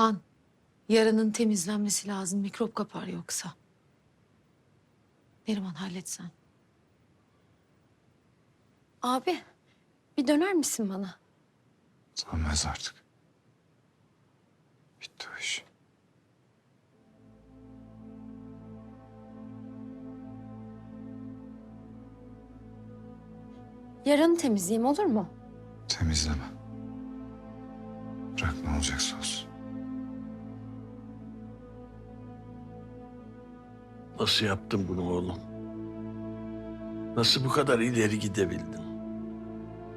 Han, yaranın temizlenmesi lazım. Mikrop kapar yoksa. Neriman halletsen. Abi bir döner misin bana? Sanmaz artık. Bitti o iş. Yaranı temizleyeyim olur mu? Temizleme. Bırak ne olacaksa olsun. Nasıl yaptın bunu oğlum? Nasıl bu kadar ileri gidebildin?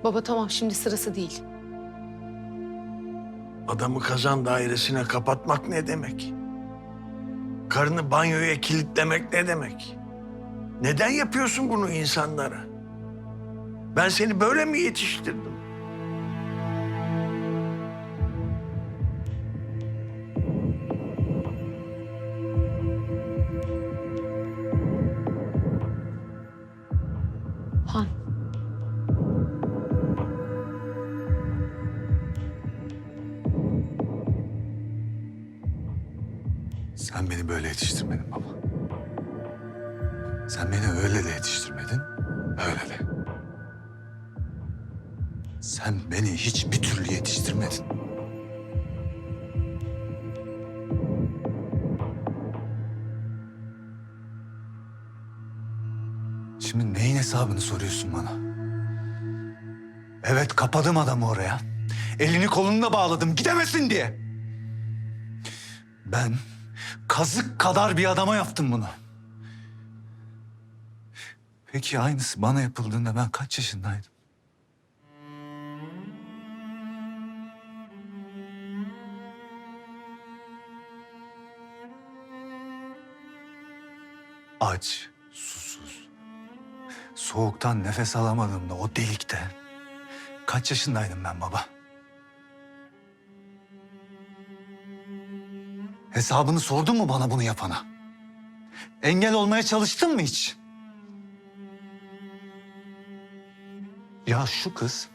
Baba tamam şimdi sırası değil. Adamı kazan dairesine kapatmak ne demek? Karını banyoya kilitlemek ne demek? Neden yapıyorsun bunu insanlara? Ben seni böyle mi yetiştirdim? Han, Sen beni böyle yetiştirmedin baba. Sen beni öyle de yetiştirmedin, böyle de. Sen beni hiçbir türlü yetiştirmedin. Şimdi neyin hesabını soruyorsun bana? Evet kapadım adamı oraya. Elini kolunu da bağladım gidemesin diye. Ben kazık kadar bir adama yaptım bunu. Peki aynısı bana yapıldığında ben kaç yaşındaydım? Aç, susuz. Soğuktan nefes alamadığımda o delikte. Kaç yaşındaydım ben baba? Hesabını sordun mu bana bunu yapana? Engel olmaya çalıştın mı hiç? Ya şu kız,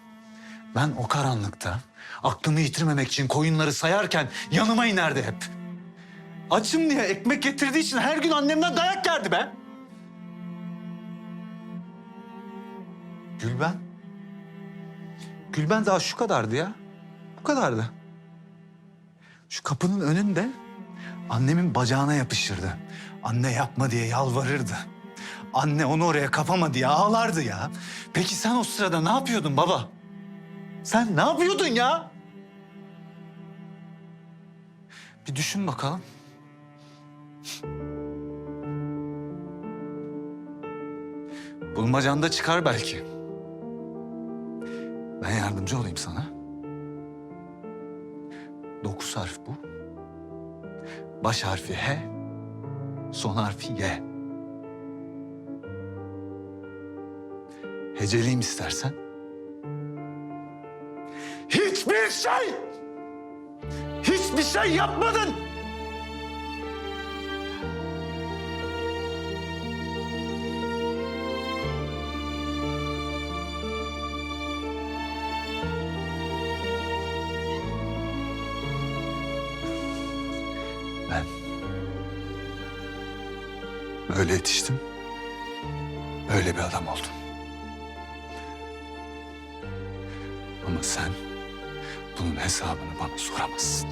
ben o karanlıkta aklımı yitirmemek için koyunları sayarken yanıma inerdi hep. Açım diye ekmek getirdiği için her gün annemden dayak yerdi be. Gülben. Gülben daha şu kadardı ya. Bu kadardı. Şu kapının önünde annemin bacağına yapışırdı. Anne yapma diye yalvarırdı. Anne onu oraya kapama diye ağlardı ya. Peki sen o sırada ne yapıyordun baba? Sen ne yapıyordun ya? Bir düşün bakalım. Bulmacan da çıkar belki. Ben yardımcı olayım sana. Dokuz harf bu. Baş harfi H, son harfi Y. Heceleyim istersen. Hiçbir şey! Hiçbir şey yapmadın! Ben böyle yetiştim. Böyle bir adam oldum. Ama sen bunun hesabını bana soramazsın.